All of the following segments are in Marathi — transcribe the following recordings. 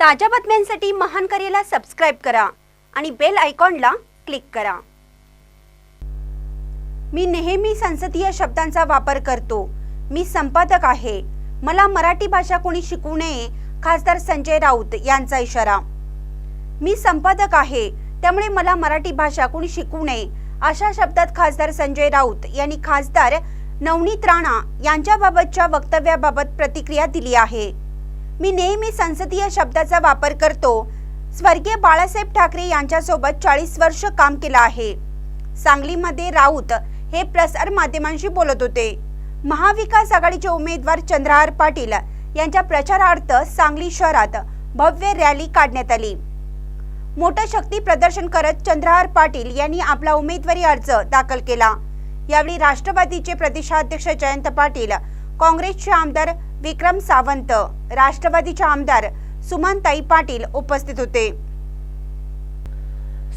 ताज्या बातम्यांसाठी महान करेला सबस्क्राईब करा आणि बेल आयकॉनला क्लिक करा. मी नेहमी संसदीय शब्दांचा वापर करतो. मी संपादक आहे. मला मराठी भाषा कोणी शिकू नये खासदार संजय राऊत यांचा इशारा. मी संपादक आहे. त्यामुळे मला मराठी भाषा कोणी शिकू नये अशा शब्दात खासदार संजय राऊत यांनी खासदार नवनीत राणा यांच्याबाबतच्या वक्तव्याबाबत प्रतिक्रिया दिली आहे. मी नेहमी संसदीय शब्दाचा वापर करतो. स्वर्गीय बाळासाहेब ठाकरे यांच्यासोबत चाळीस वर्ष काम केलं आहे. सांगलीमध्ये राऊत हे प्रसार माध्यमांशी बोलत होते. महाविकास आघाडीचे उमेदवार चंद्रहार पाटील यांच्या प्रचारार्थ सांगली शहरात भव्य रॅली काढण्यात आली. मोठं शक्ती प्रदर्शन करत चंद्रहार पाटील यांनी आपला उमेदवारी अर्ज दाखल केला. यावेळी राष्ट्रवादीचे प्रदेशाध्यक्ष जयंत पाटील काँग्रेसचे आमदार विक्रम सावंत राष्ट्रवादीचे आमदार सुमनताई पाटील उपस्थित होते.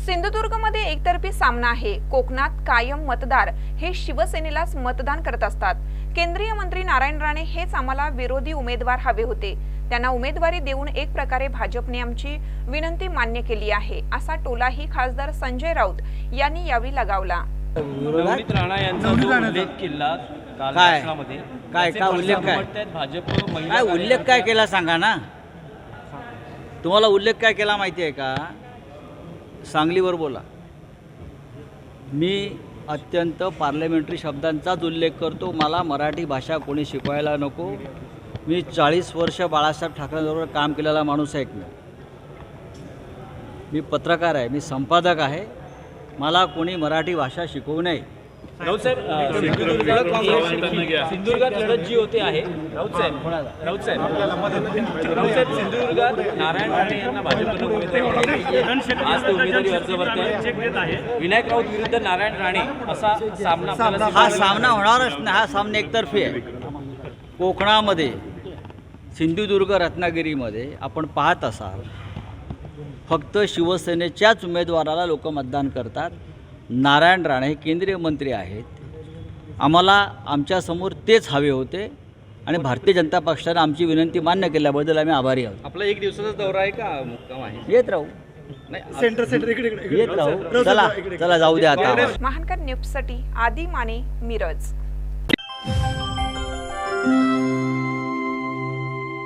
सिंधुदुर्गमध्ये एकतर्फी सामना आहे. कोकणात कायम मतदार हे शिवसेनेलाच मतदान करत असतात. केंद्रीय मंत्री नारायण राणे हेच आम्हाला विरोधी उमेदवार हवे होते. त्यांना उमेदवारी देऊन एक प्रकारे भाजपने आमची विनंती मान्य केली आहे असा टोलाही खासदार संजय राऊत यांनी यावेळी लगावला. नवनीत राणा यांचा जो उल्लेख केला काल काय? भाषणामध्ये काय? त्याचे काय उल्लेख पडसाद काय? उमटतायत भाजप महिला काय उल्लेख काय केला सांगा ना. तुम्हाला उल्लेख काय केला माहिती आहे का? सांगलीवर बोला. मी अत्यंत पार्लमेंटरी शब्दांचाच उल्लेख करतो. मला मराठी भाषा कोणी शिकवायला नको. मी चाळीस वर्ष बाळासाहेब ठाकरेंबरोबर काम केलेला माणूस आहे एक मी. मी पत्रकार आहे. मी संपादक आहे. मला कोणी मराठी भाषा शिकवू नये. राऊत साहेब सिंधुदुर्गात सिंधुदुर्गात लढत जी होते आहे. राऊत साहेब राऊत साहेब राऊत साहेब. सिंधुदुर्गात नारायण राणे यांना भाजपनं. आज ते उमेदवारी अर्ज भरते विनायक राऊत विरुद्ध नारायण राणे असा सामना आपल्याला हा सामना होणारच नाही. हा सामना एकतर्फी आहे. कोकणामध्ये सिंधुदुर्ग रत्नागिरीमध्ये आपण पाहत असाल फक्त शिवसेनेच्याच उमेदवाराला लोक मतदान करतात. नारायण राणे हे केंद्रीय मंत्री आहेत. आम्हाला आमच्यासमोर तेच हवे होते आणि भारतीय जनता पक्षाने आमची विनंती मान्य केल्याबद्दल आम्ही आभारी आहोत. आपला एक दिवसाचा दौरा आहे का मुक्काम आहे? येत राहू. सेंटर सेंटर इकडे इकडे येत राहू. चला चला जाऊ द्या आता. महानकर न्यूजसाठी आदी माने मिरज.